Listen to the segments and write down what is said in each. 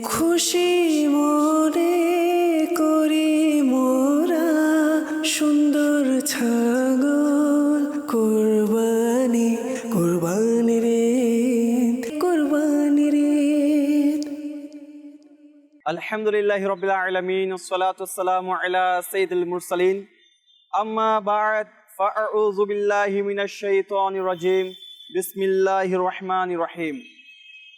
খুশি মনে করি মোরা সুন্দর ছাগল কোরবানি কোরবানি রে কোরবানি রে الحمد لله رب العالمين والصلاة والسلام على سيد المرسلين أما بعد فأعوذ بالله من الشيطان الرجيم بسم الله الرحمن الرحيم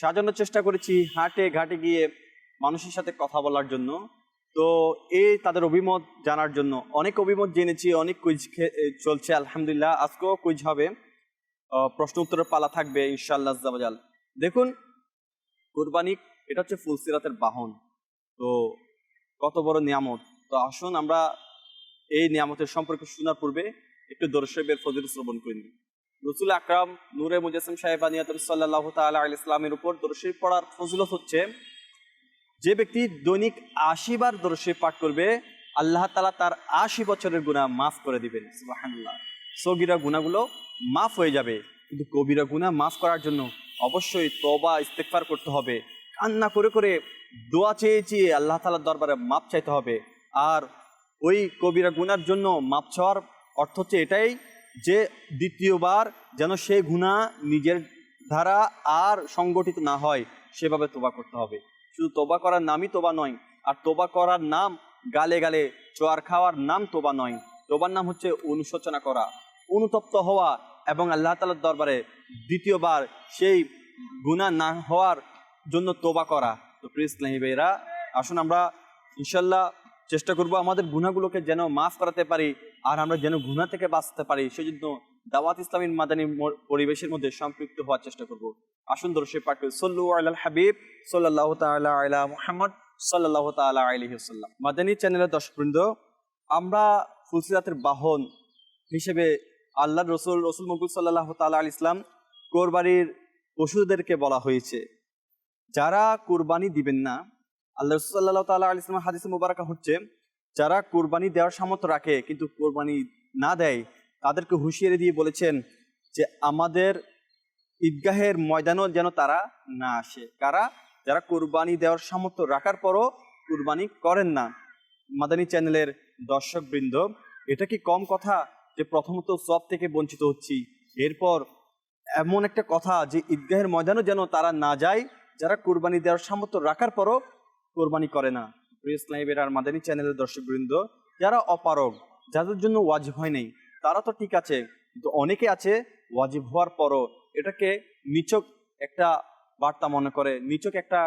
সাজানোর চেষ্টা করেছি হাটে ঘাটে গিয়ে মানুষের সাথে কথা বলার জন্য। তো এই তাদের অভিমত জানার জন্য অনেক অভিমত জেনেছি, অনেক কুইজ চলছে, আলহামদুলিল্লাহ। আজকেও কুইজ হবে। প্রশ্ন উত্তরের পালা থাকবে, ইনশাআল্লাহ জাবাজাল দেখুন, কুরবানি, এটা হচ্ছে ফুলসিরাতের বাহন। তো কত বড় নিয়ামত। তো আসুন আমরা এই নিয়ামতের সম্পর্কে শোনার পূর্বে একটু দর্শকের ফজিল শ্রবণ করি। রসুল আকরাম নূরে মুজাসিম সাহেব আনিয়াতুল সাল্লাহ তালা আল ইসলামের উপর দর্শী পড়ার ফজিলত হচ্ছে, যে ব্যক্তি দৈনিক আশি বার দর্শী পাঠ করবে, আল্লাহ তালা তার আশি বছরের গুণা মাফ করে দিবেন। সুবাহান্লাহ সগিরা গুণাগুলো মাফ হয়ে যাবে, কিন্তু কবিরা গুণা মাফ করার জন্য অবশ্যই তবা ইস্তেকফার করতে হবে। কান্না করে করে দোয়া চেয়ে চেয়ে আল্লাহ তালার দরবারে মাপ চাইতে হবে। আর ওই কবিরা গুনার জন্য মাপ চাওয়ার অর্থ হচ্ছে এটাই যে দ্বিতীয়বার যেন সে গুণা নিজের দ্বারা আর সংগঠিত না হয়, সেভাবে তোবা করতে হবে। শুধু তোবা করার নামই তোবা নয়, আর তোবা করার নাম গালে গালে, চোয়ার খাওয়ার নাম তোবা নয়। তোবার নাম হচ্ছে অনুশোচনা করা, অনুতপ্ত হওয়া এবং আল্লাহ তালার দরবারে দ্বিতীয়বার সেই গুণা না হওয়ার জন্য তোবা করা। তো প্রিয় ইসলামী ভাইরা আসুন আমরা ইনশাল্লাহ চেষ্টা করব আমাদের গুণাগুলোকে যেন মাফ করাতে পারি আর আমরা যেন গুণা থেকে বাঁচতে পারি, সেজন্য দাওয়াত ইসলামী মাদানী পরিবেশের মধ্যে সম্পৃক্ত হওয়ার চেষ্টা করব। আসুন দর্শক পাঠ সল্লু আল্লাহ হাবিব সাল্লাহ তাআলা আলা মুহাম্মদ সাল্লাহ তাআলা আলাইহি ওয়াসাল্লাম। মাদানী চ্যানেলের দর্শকবৃন্দ, আমরা ফুলসিরাতের বাহন হিসেবে আল্লাহ রসুল রসুল মকুল সাল্লাহ তাআলা আল ইসলাম কোরবানির পশুদেরকে বলা হয়েছে। যারা কোরবানি দিবেন না, আল্লাহ রসুল্লাহ তাল্লাহ আল ইসলাম হাদিসে মুবারকা হচ্ছে যারা কোরবানি দেওয়ার সামর্থ্য রাখে কিন্তু কোরবানি না দেয়, তাদেরকে হুঁশিয়ারি দিয়ে বলেছেন যে আমাদের ঈদগাহের ময়দানও যেন তারা না আসে। কারা? যারা কোরবানি দেওয়ার সামর্থ্য রাখার পরও কুরবানি করেন না। মাদানী চ্যানেলের দর্শকবৃন্দ, এটা কি কম কথা যে প্রথমত সব থেকে বঞ্চিত হচ্ছি? এরপর এমন একটা কথা যে ঈদগাহের ময়দানও যেন তারা না যায়, যারা কুরবানি দেওয়ার সামর্থ্য রাখার পরও কোরবানি করে না। প্রিয় ইসলামের আর মাদানী চ্যানেলের দর্শকবৃন্দ, যারা অপারগ, যাদের জন্য ওয়াজিব হয় নাই, তারা তো ঠিক আছে, কিন্তু অনেকে আছে ওয়াজিব হওয়ার পরও এটাকে নিচক একটা বার্তা মনে করে, নিচক একটা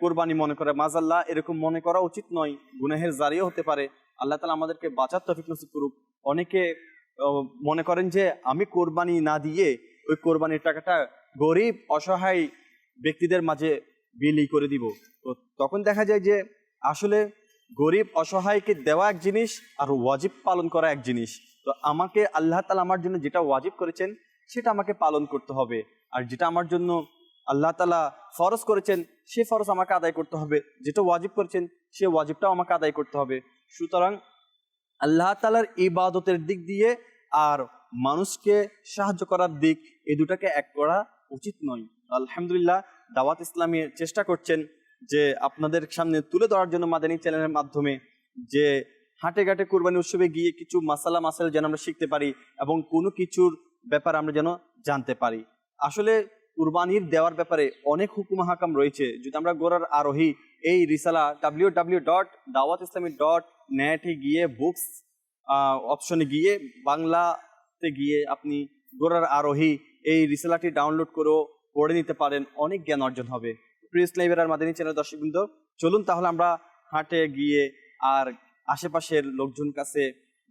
কোরবানি মনে করে, মাজাল্লাহ এরকম মনে করা উচিত নয়, গুনাহের জারিও হতে পারে। আল্লাহ তালা আমাদেরকে বাঁচার তফিক নসিব করুক। অনেকে মনে করেন যে আমি কোরবানি না দিয়ে ওই কোরবানির টাকাটা গরিব, অসহায় ব্যক্তিদের মাঝে বিলি করে দিব। তো তখন দেখা যায় যে আসলে গরিব অসহায়কে দেওয়া এক জিনিস আর ওয়াজিব পালন করা এক জিনিস। তো আমাকে আল্লাহ তালা আমার জন্য যেটা ওয়াজিব করেছেন, সেটা আমাকে পালন করতে হবে। আর যেটা আমার জন্য আল্লাহ তালা ফরজ করেছেন, সে ফরজ আমাকে আদায় করতে হবে। যেটা ওয়াজিব করেছেন, সে ওয়াজিবটাও আমাকে আদায় করতে হবে। সুতরাং আল্লাহ তালার ইবাদতের দিক দিয়ে আর মানুষকে সাহায্য করার দিক এই দুটাকে এক করা উচিত নয়। আলহামদুলিল্লাহ, দাওয়াত ইসলামী চেষ্টা করছেন। যে আপনাদের সামনে তুলে ধরার জন্য মাদানী চ্যানেলের মাধ্যমে যে হাটে ঘাটে কোরবানি উৎসবে গিয়ে কিছু মাসালা মাসাল যেন আমরা শিখতে পারি এবং কোনো কিছুর ব্যাপার আমরা যেন জানতে পারি। আসলে কুরবানির দেওয়ার ব্যাপারে অনেক হুকুম হাকাম রয়েছে। যদি আমরা গোড়ার আরোহী এই রিসালা ডাব্লিউ ডাব্লিউ ডট দাওয়াত ইসলামী ডট নেটে গিয়ে বুকস অপশনে গিয়ে বাংলাতে গিয়ে আপনি গোড়ার আরোহী এই রিসালাটি ডাউনলোড করেও পড়ে নিতে পারেন, অনেক জ্ঞান অর্জন হবে। প্রিন্স লাইব্রেরি আর মাদানী চ্যানেল দর্শকবৃন্দ, চলুন তাহলে আমরা হাটে গিয়ে আর আশেপাশের লোকজন কাছে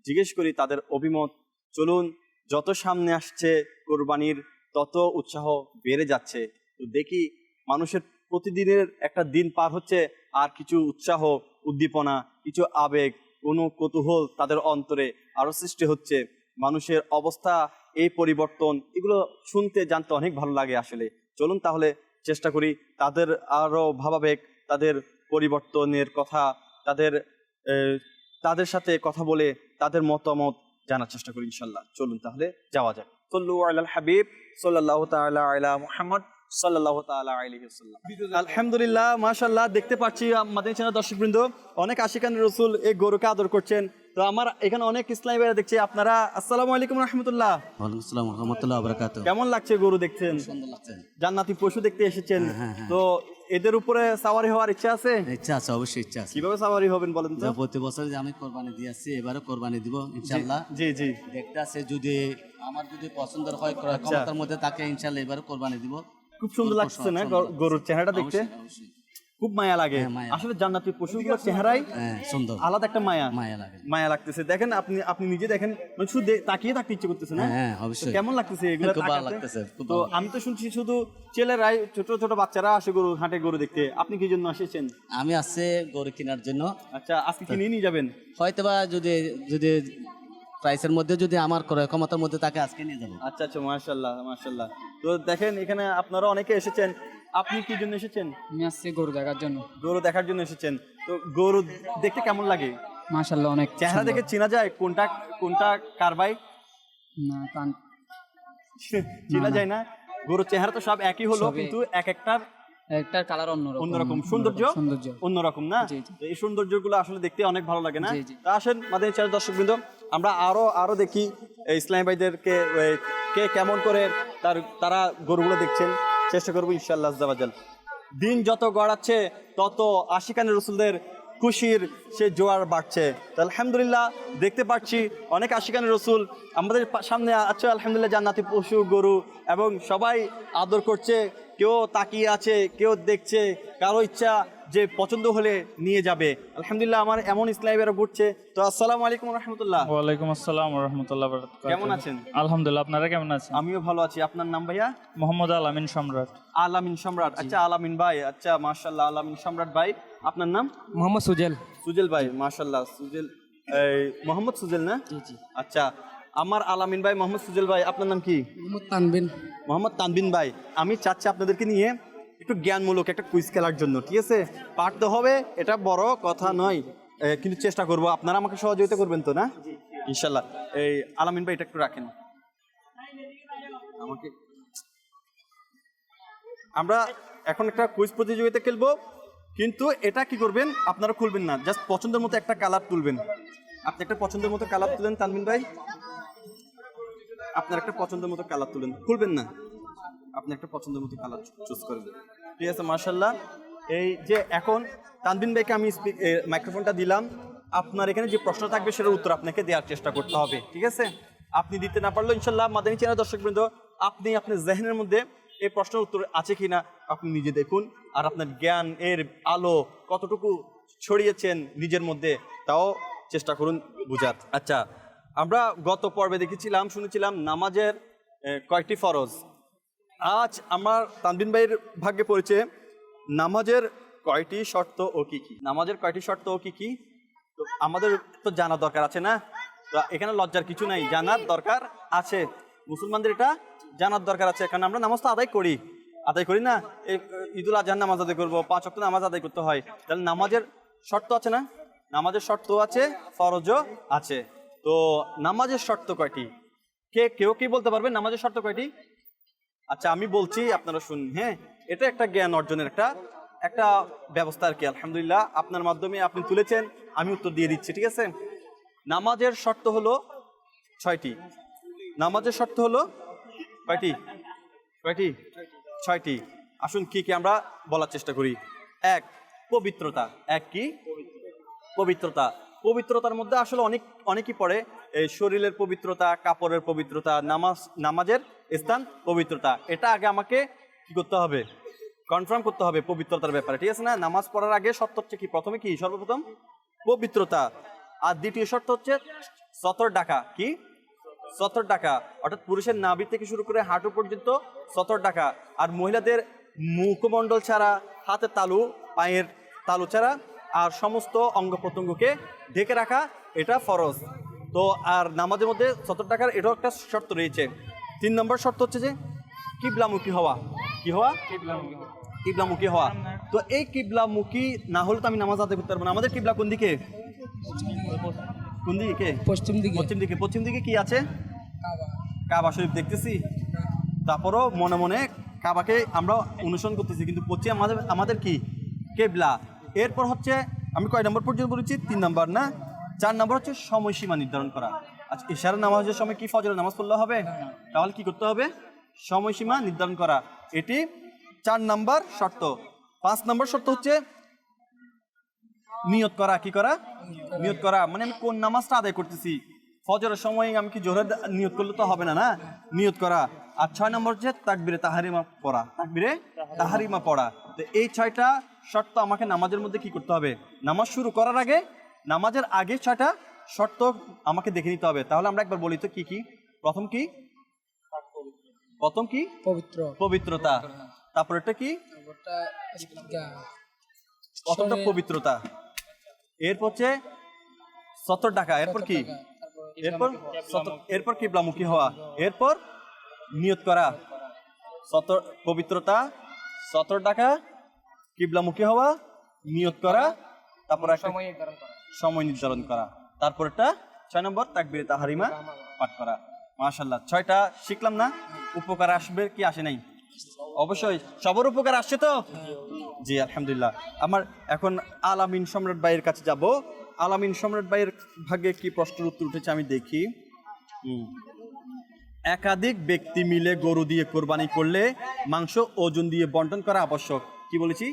জিজ্ঞেস করি তাদের অভিমত। চলুন, যত সামনে আসছে কোরবানির, তত উৎসাহ বেড়ে যাচ্ছে। তো দেখি, মানুষের প্রতিদিনের একটা দিন পার হচ্ছে, আর কিছু উৎসাহ, উদ্দীপনা, কিছু আবেগ, কোনো কৌতূহল তাদের অন্তরে আরও সৃষ্টি হচ্ছে। মানুষের অবস্থা, এই পরিবর্তন, এগুলো শুনতে, জানতে অনেক ভালো লাগে আসলে। চলুন তাহলে চেষ্টা করি তাদের আরও ভাবাবেগ, তাদের পরিবর্তনের কথা, তাদের তাদের সাথে কথা বলে তাদের মতামত জানার চেষ্টা করি ইনশাল্লাহ চলুন তাহলে যাওয়া যাক। সল্লু আলাল হাবিব, সাল্লাল্লাহু তাআলা আলা মুহাম্মদ আলহামদুলিল্লাহ, মাশাআল্লাহ, দেখতে পাচ্ছি আমাদের চ্যানেল দর্শকবৃন্দ, অনেক আশিকান রসুল এই গরুকে আদর করছেন। তো আমার এখানে অনেক ইসলামী ভাইরা দেখছি। আপনারা আসসালামু আলাইকুম রহমতুল্লাহ। ওয়ালাইকুম আসসালাম রহমতুল্লাহ বরকাত কেমন লাগছে গরু দেখছেন? জান্নাতি পশু দেখতে এসেছেন। হ্যাঁ, হ্যাঁ। তো এদের উপরে সাওয়ারি হওয়ার ইচ্ছা আছে? ইচ্ছা আছে অবশ্যই ইচ্ছা আছে। কীভাবে সাওয়ারি হবেন বলেন তো? প্রতি বছর যে আমি কোরবানি দিয়ে আসছি এবারে কোরবানি দিব ইনশাল্লাহ জি জি দেখতে আছে যদি আমার যদি পছন্দের হয় ক্রয় আচ্ছা। ক্ষমতার মধ্যে তাকে ইনশাল্লাহ এবারে কোরবানি দিব। খুব সুন্দর লাগছে না। গরুর চেহারাটা দেখতে? অবশ্যই। খুব মায়া লাগে। হ্যাঁ, আসলে জান্নাতি পশুগুলোর চেহারাই হ্যাঁ সুন্দর। আলাদা একটা মায়া। মায়া লাগে। মায়া লাগতেছে। দেখেন আপনি আপনি নিজে দেখেন মানে শুধু তাকিয়ে থাকতে ইচ্ছে করতেছে না? হ্যাঁ, হ্যাঁ অবশ্যই। কেমন লাগতেছে এগুলো খুব ভালো লাগতেছে, তো আমি তো শুনছি শুধু ছেলেরাই ছোট ছোট বাচ্চারা আসে গরু হাটে গরু দেখতে। আপনি কি জন্য এসেছেন আমি আসছে গরু কেনার জন্য। আচ্ছা আজকে কিনে নিয়ে যাবেন? হয়তো বা যদি যদি প্রাইসের মধ্যে যদি আমার ক্রয় ক্ষমতার মধ্যে তাকে আজকে নিয়ে যাব। আচ্ছা আচ্ছা মাশাল্লাহ মাশাল্লাহ তো দেখেন এখানে আপনারা অনেকে এসেছেন আপনি কি জন্য এসেছেন? আমি আসছি গরু দেখার জন্য। গরু দেখার জন্য এসেছেন। তো গরু দেখতে কেমন লাগে? মাশাল্লাহ অনেক চেহারা দেখে চেনা যায় কোনটা কোনটা কারবাই না কান চেনা যায় না। গরুর চেহারা তো সব একই হলো কিন্তু এক একটার একটার কালার অন্যরকম। অন্যরকম সৌন্দর্য? সৌন্দর্য। অন্যরকম না? এই সৌন্দর্যগুলো আসলে দেখতে অনেক ভালো লাগে না। তা আসেন মাদানী চ্যানেল দর্শকবৃন্দ আমরা আরও আরও দেখি ইসলাম ভাইদেরকে কে কেমন করে তার তারা গরুগুলো দেখছেন। চেষ্টা করব ইনশাআল্লাহ আজাল দিন যত গড়াচ্ছে, তত আশিকানের রসুলদের খুশির সে জোয়ার বাড়ছে। তো আলহামদুলিল্লাহ, দেখতে পাচ্ছি অনেক আশিকানের রসুল আমাদের সামনে আছে, আলহামদুলিল্লাহ জান্নাতি পশু, গরু এবং সবাই আদর করছে। কেউ তাকিয়ে আছে, কেউ দেখছে, কারও ইচ্ছা যে পছন্দ হলে নিয়ে যাবে। আলহামদুলিল্লাহ আমার এমন ইসলামেরা ঘুরছে। তো আসসালামু আলাইকুম রহমতুল্লাহ। ওয়ালাইকুম আসসালাম রহমতুল্লাহ কেমন আছেন? আলহামদুলিল্লাহ আপনারা কেমন আছেন? আমিও ভালো আছি। আপনার নাম ভাইয়া? মোহাম্মদ আলামিন সম্রাট। আলামিন সম্রাট। আচ্ছা আলামিন ভাই আচ্ছা মাশাল্লাহ আলামিন সম্রাট ভাই। আপনার নাম? মোহাম্মদ সুজেল। সুজেল ভাই মাশাল্লাহ সুজেল এই মোহাম্মদ সুজেল না? আচ্ছা আমার আলামিন ভাই মোহাম্মদ সুজেল ভাই আপনার নাম কি? মোহাম্মদ তানবিন। মোহাম্মদ তানবিন ভাই আমি চাচ্ছি আপনাদেরকে নিয়ে একটু জ্ঞানমূলক একটা কুইজ খেলার জন্য, ঠিক আছে? পারতে হবে, এটা বড় কথা নয়। কিন্তু চেষ্টা করব, আপনারা আমাকে সহযোগিতা করবেন তো, না? ইনশাল্লাহ। এই, আলামিন ভাই, এটা একটু রাখেন। আমাকে আমরা এখন একটা কুইজ প্রতিযোগিতা খেলব, কিন্তু এটা কি করবেন, আপনারা খুলবেন না জাস্ট পছন্দের মতো একটা কালার তুলবেন। আপনি একটা পছন্দের মতো কালার তুলেন তানবিন ভাই। আপনার একটা পছন্দের মতো কালার তুলেন, খুলবেন না। আপনি একটা পছন্দের মতো কালার চুজ করে দেবেন। ঠিক আছে মার্শাল্লাহ এই যে এখন তানবিন ভাইকে আমি মাইক্রোফোনটা দিলাম। আপনার এখানে যে প্রশ্ন থাকবে সেটার উত্তর আপনাকে দেওয়ার চেষ্টা করতে হবে, ঠিক আছে? আপনি দিতে না পারলেও ইনশাল্লাহ মাদানী চ্যানেল দর্শকবৃন্দ, আপনি আপনার জেহেনের মধ্যে এই প্রশ্নের উত্তর আছে কিনা আপনি নিজে দেখুন। আর আপনার জ্ঞান এর আলো কতটুকু ছড়িয়েছেন নিজের মধ্যে, তাও চেষ্টা করুন বুঝার। আচ্ছা আমরা গত পর্বে দেখেছিলাম, শুনেছিলাম নামাজের কয়েকটি ফরজ। আজ আমার তানবিন ভাইয়ের ভাগ্যে পড়েছে, নামাজের কয়টি শর্ত ও কি কি? নামাজের কয়টি শর্ত ও কি কি? তো আমাদের তো জানা দরকার আছে না? তো এখানে লজ্জার কিছু নাই, জানার দরকার আছে। মুসলমানদের এটা জানার দরকার আছে, কারণ আমরা নামাজ তো আদায় করি। আদায় করি না? ঈদুল আজহার নামাজ আদায় করব, পাঁচ অক্ট নামাজ আদায় করতে হয়। তাহলে নামাজের শর্ত আছে না? নামাজের শর্ত আছে, ফরজও আছে। তো নামাজের শর্ত কয়টি? কে, কেউ কি বলতে পারবে? নামাজের শর্ত কয়টি? আচ্ছা আমি বলছি, আপনারা শুনুন হ্যাঁ? এটা একটা জ্ঞান অর্জনের একটা একটা ব্যবস্থা আর কি, আলহামদুলিল্লাহ। আপনার মাধ্যমে আপনি তুলেছেন, আমি উত্তর দিয়ে দিচ্ছি, ঠিক আছে? নামাজের শর্ত হলো ছয়টি। নামাজের শর্ত হলো কয়টি? কয়টি? ছয়টি। আসুন, কি কি আমরা বলার চেষ্টা করি? এক, পবিত্রতা। এক কি? পবিত্রতা। পবিত্রতার মধ্যে আসলে অনেক, অনেকই পড়ে। এই শরীরের পবিত্রতা, কাপড়ের পবিত্রতা, নামাজ, নামাজের স্থান পবিত্রতা, এটা আগে আমাকে কি করতে হবে? কনফার্ম করতে হবে পবিত্রতার ব্যাপারে, ঠিক আছে না? নামাজ পড়ার আগে শর্ত হচ্ছে কি? প্রথমে কি? সর্বপ্রথম পবিত্রতা। আর দ্বিতীয় শর্ত হচ্ছে সতর ডাকা। কি? সতর ডাকা। অর্থাৎ পুরুষের নাভি থেকে শুরু করে হাঁটু পর্যন্ত সতর ডাকা। আর মহিলাদের মুখমণ্ডল ছাড়া হাতের তালু, পায়ের তালু ছাড়া আর সমস্ত অঙ্গ প্রত্যঙ্গকে ঢেকে রাখা এটা ফরজ। তো আর নামাজের মধ্যে সত্তর টাকার এটাও একটা শর্ত রয়েছে। তিন নম্বর শর্ত হচ্ছে যে কিবলামুখী হওয়া। কি হওয়া? কিবলামুখী। হওয়া। তো এই কিবলামুখী না হলে তো আমি নামাজ আদায় করতে পারব না। আমাদের কিবলা কোন দিকে? কোন দিকে? পশ্চিম দিকে। পশ্চিম দিকে। পশ্চিম দিকে কি আছে? কাবা। শরীফ দেখতেছি? তারপরও মনে মনে কাবাকে আমরা অনুসরণ করতেছি। কিন্তু পশ্চিম আমাদের আমাদের কি? কেবলা। এরপর হচ্ছে আমি কয় নম্বর পর্যন্ত বলেছি? তিন নম্বর না? চার নম্বর হচ্ছে সময়সীমা নির্ধারণ করা। আচ্ছা ইশারা নামাজের সময় কি ফজরের নামাজ পড়লে হবে? তাহলে কি করতে হবে? সময়সীমা নির্ধারণ করা। এটি চার নাম্বার শর্ত। পাঁচ নম্বর শর্ত হচ্ছে নিয়ত করা। কি করা? নিয়ত। করা। মানে আমি কোন নামাজটা আদায় করতেছি? ফজরের সময় আমি কি জোহরের নিয়ত করলে তো হবে না না? নিয়ত করা। আর ছয় নম্বর হচ্ছে তাকবিরে তাহারিমা পড়া। তাকবিরে তাহারিমা পড়া। তো এই ছয়টা শর্ত আমাকে নামাজের মধ্যে কি করতে হবে? নামাজ শুরু করার আগে নামাজের আগে ছয়টা শর্ত আমাকে দেখে নিতে হবে। তাহলে আমরা একবার বলি তো কি কি? প্রথম কি? প্রথম কি? পবিত্র। পবিত্রতা। তারপর এটা কি প্রথমটা পবিত্রতা। এরপর হচ্ছে সত্তর টাকা এরপর কি? এরপর এরপর কিবলামুখী হওয়া। এরপর নিয়ত করা। সত পবিত্রতা সতেরো টাকা কিবলামুখী হওয়া নিয়ত করা তারপর একটা সময় নির্ধারণ করা। তারপর একটা ছয় নম্বর তাকবির তাহারিমা পাঠ করা। মাশাল্লাহ ছয়টা শিখলাম না উপকার আসবে কি আসে নাই? অবশ্যই সবার উপকার আসছে তো? জি আলহামদুলিল্লাহ। আমার এখন আলামিন সম্রাট ভাইয়ের কাছে যাব। আলামিন সম্রাট ভাইয়ের ভাগ্যে কি প্রশ্নের উত্তর উঠেছে আমি দেখি। একাধিক ব্যক্তি মিলে গরু দিয়ে কোরবানি করলে মাংস ওজন দিয়ে বন্টন করা আবশ্যক। কি বলেছি?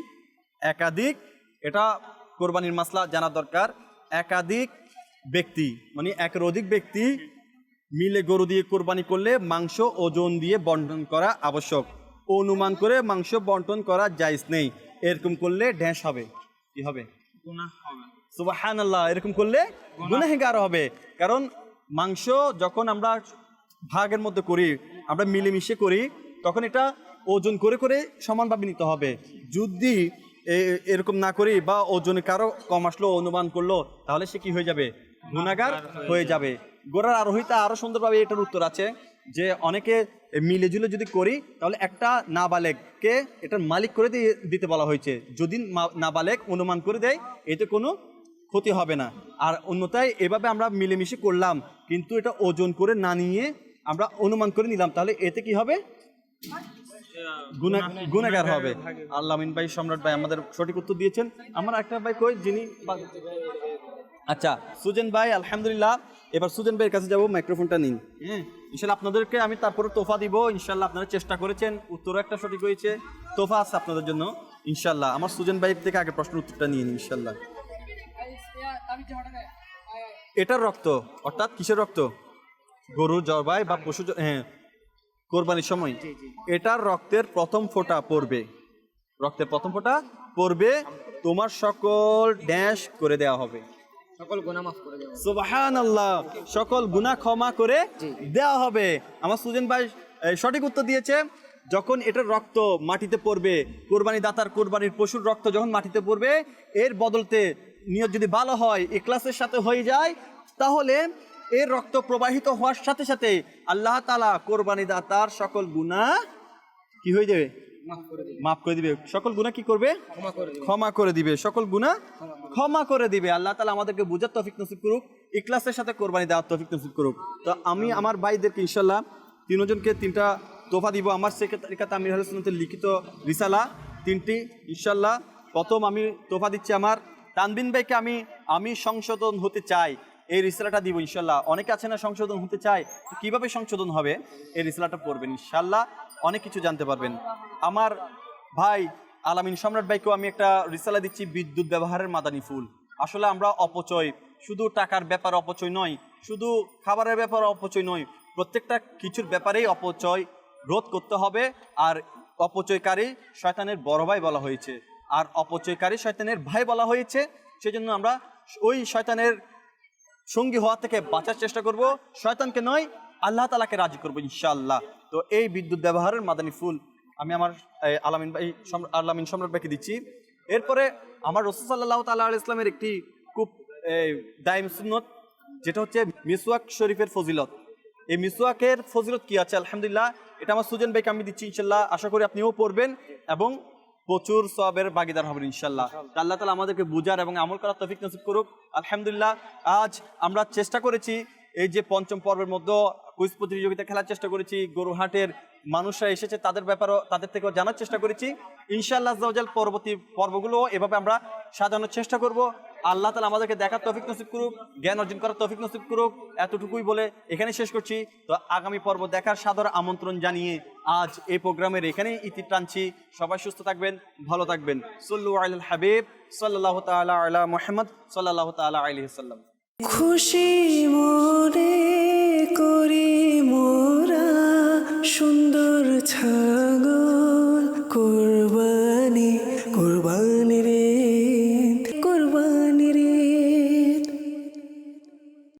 একাধিক এটা কোরবানির মাসলা জানা দরকার একাধিক ব্যক্তি মানে একের অধিক ব্যক্তি মিলে গরু দিয়ে কোরবানি করলে মাংস ওজন দিয়ে বন্টন করা আবশ্যক। অনুমান করে মাংস বন্টন করা জায়জ নেই। এরকম করলে ঢ্যাঁস হবে। কি হবে? সুবাহান আল্লাহ এরকম করলে গুনাহেগার হবে। কারণ মাংস যখন আমরা ভাগের মধ্যে করি আমরা মিলেমিশে করি তখন এটা ওজন করে করে সমানভাবে নিতে হবে। যদি এরকম না করি বা ওজনে কারও কম আসলো অনুমান করল তাহলে সে কি হয়ে যাবে? গুণাগার হয়ে যাবে। গোড়ার আরোহিতা আরও সুন্দরভাবে এটার উত্তর আছে যে অনেকে মিলে জুলে যদি করি তাহলে একটা নাবালেককে এটার মালিক করে দিয়ে দিতে বলা হয়েছে। যদি নাবালেক অনুমান করে দেয় এতে কোনো ক্ষতি হবে না। আর অন্যতায় এভাবে আমরা মিলেমিশে করলাম কিন্তু এটা ওজন করে না নিয়ে আমরা অনুমান করে নিলাম তাহলে এতে কি হবে? গুনাহগার হবে। আল্লামিন ভাই সম্রাট ভাই আমাদের সঠিক উত্তর দিয়েছেন। আমার একটা ভাই কই যিনি আচ্ছা সুজেন ভাই আলহামদুলিল্লাহ। এবার সুজেন ভাইয়ের কাছে যাব মাইক্রোফোনটা নিন। হ্যাঁ। ইনশাল্লাহ আপনাদেরকে আমি তারপরে তোফা দিব। ইনশাল্লাহ আপনারা চেষ্টা করেছেন উত্তরও একটা সঠিক হয়েছে। তোফা আছে আপনাদের জন্য। ইনশাল্লাহ আমার সুজেন ভাই থেকে আগে প্রশ্নের উত্তরটা নিয়ে নিন ইনশাল্লাহ। এটার রক্ত অর্থাৎ কিসের রক্ত? গরু জবাই বা পশু হ্যাঁ কোরবানির সময়। এটার রক্তের প্রথম ফোঁটা পড়বে। রক্তের প্রথম ফোঁটা পড়বে তোমার সকল ড্যাশ করে দেওয়া হবে। সকল গুনাহ মাফ করে দেব সুবাহান সকল গুনাহ ক্ষমা করে দেওয়া হবে। আমার সুজেন ভাই সঠিক উত্তর দিয়েছে যখন এটার রক্ত মাটিতে পড়বে কোরবানি দাতার কোরবানির পশুর রক্ত যখন মাটিতে পড়বে এর বদলতে নিয়ত যদি ভালো হয় এক্লাসের সাথে হয়ে যায় তাহলে এর রক্ত প্রবাহিত হওয়ার সাথে সাথে আল্লাহ তালা কোরবানি দাতার সকল গুনাহ কি হয়ে যাবে? মাফ করে দিবে। সকল গুনাহ কি করবে? ক্ষমা করে দিবে। সকল গুনাহ ক্ষমা করে দিবে। আল্লাহ তালা আমাদেরকে বুঝার তফিক নসিব করুক ইকলাসের সাথে কোরবানি দেওয়ার তফিক নসিব করুক। তো আমি আমার ভাইদেরকে ইনশাল্লাহ তিনজনকে তিনটা তোফা দিব। আমার সেক্রেটারিকাতে আমির হাসনাতের লিখিত রিসালা তিনটি। ইনশাল্লাহ প্রথম আমি তোফা দিচ্ছি আমার। তানবিন ভাইকে আমি আমি সংশোধন হতে চাই। এই রিসালাটা দিব, ইনশাল্লাহ। অনেকে আছে না সংশোধন হতে চায় কীভাবে সংশোধন হবে? এই রিসালাটা পড়বেন, ইনশাল্লাহ। অনেক কিছু জানতে পারবেন। আমার ভাই আলামিন সম্রাট ভাইকেও আমি একটা রিসালা দিচ্ছি, বিদ্যুৎ ব্যবহারের মাদানি ফুল। আসলে আমরা অপচয়, শুধু টাকার ব্যাপার অপচয় নয়, শুধু খাবারের ব্যাপার অপচয় নয়, প্রত্যেকটা কিছুর ব্যাপারেই অপচয় রোধ করতে হবে। আর অপচয়কারী শয়তানের বড় ভাই বলা হয়েছে। আর অপচয়কারী শয়তানের ভাই বলা হয়েছে, সেজন্য আমরা ওই শয়তানের সঙ্গী হওয়া থেকে বাঁচার চেষ্টা করব। শয়তানকে নয়, আল্লাহ তালাকে রাজি করব ইনশাআল্লাহ। তো এই বিদ্যুৎ ব্যবহারের মাদানী ফুল আমি আমার আলামিন ভাই আলামিন সম্রাট ভাইকে দিচ্ছি। এরপরে আমার রসুল সাল্লাহ তাল্লাহ ইসলামের একটি খুব দায়ম সুন্নত, যেটা হচ্ছে মিসওয়াক শরীফের ফজিলত। এই মিসওয়াকের ফজিলত কি আছে? আলহামদুলিল্লাহ, এটা আমার সুজন ভাইকে আমি দিচ্ছি ইনশাল্লাহ আশা করি আপনিও পড়বেন এবং প্রচুর সবের ভাগিদার হবেন ইনশাল্লাহ তা আল্লাহ তালা আমাদেরকে বুঝার এবং আমল করার তফিক নসিব করুক। আলহামদুলিল্লাহ আজ আমরা চেষ্টা করেছি এই যে পঞ্চম পর্বের মধ্যে কুইজ প্রতিযোগিতা খেলার চেষ্টা করেছি গরুহাটের মানুষরা এসেছে, তাদের ব্যাপারও তাদের থেকেও জানার চেষ্টা করেছি। ইনশাআল্লাহ আজ্জাওয়াজাল পরবর্তী পর্বগুলো এভাবে আমরা সাজানোর চেষ্টা করব। আল্লাহ তালা আমাদেরকে দেখার তফিক নসিব করুক, জ্ঞান অর্জন করার তফিক নসিব করুক, এতটুকুই বলে এখানে শেষ করছি। তো আগামী পর্ব দেখার সাদর আমন্ত্রণ জানিয়ে আজ এই প্রোগ্রামের এখানে ইতি টানছি। সবাই সুস্থ থাকবেন, ভালো থাকবেন। সল্লু আল হাবিব সাল্লাহ তালা আলা মোহাম্মদ সাল্লাহ তালা আলহি খুশি মনে করি মোরা সুন্দর ছাগল করব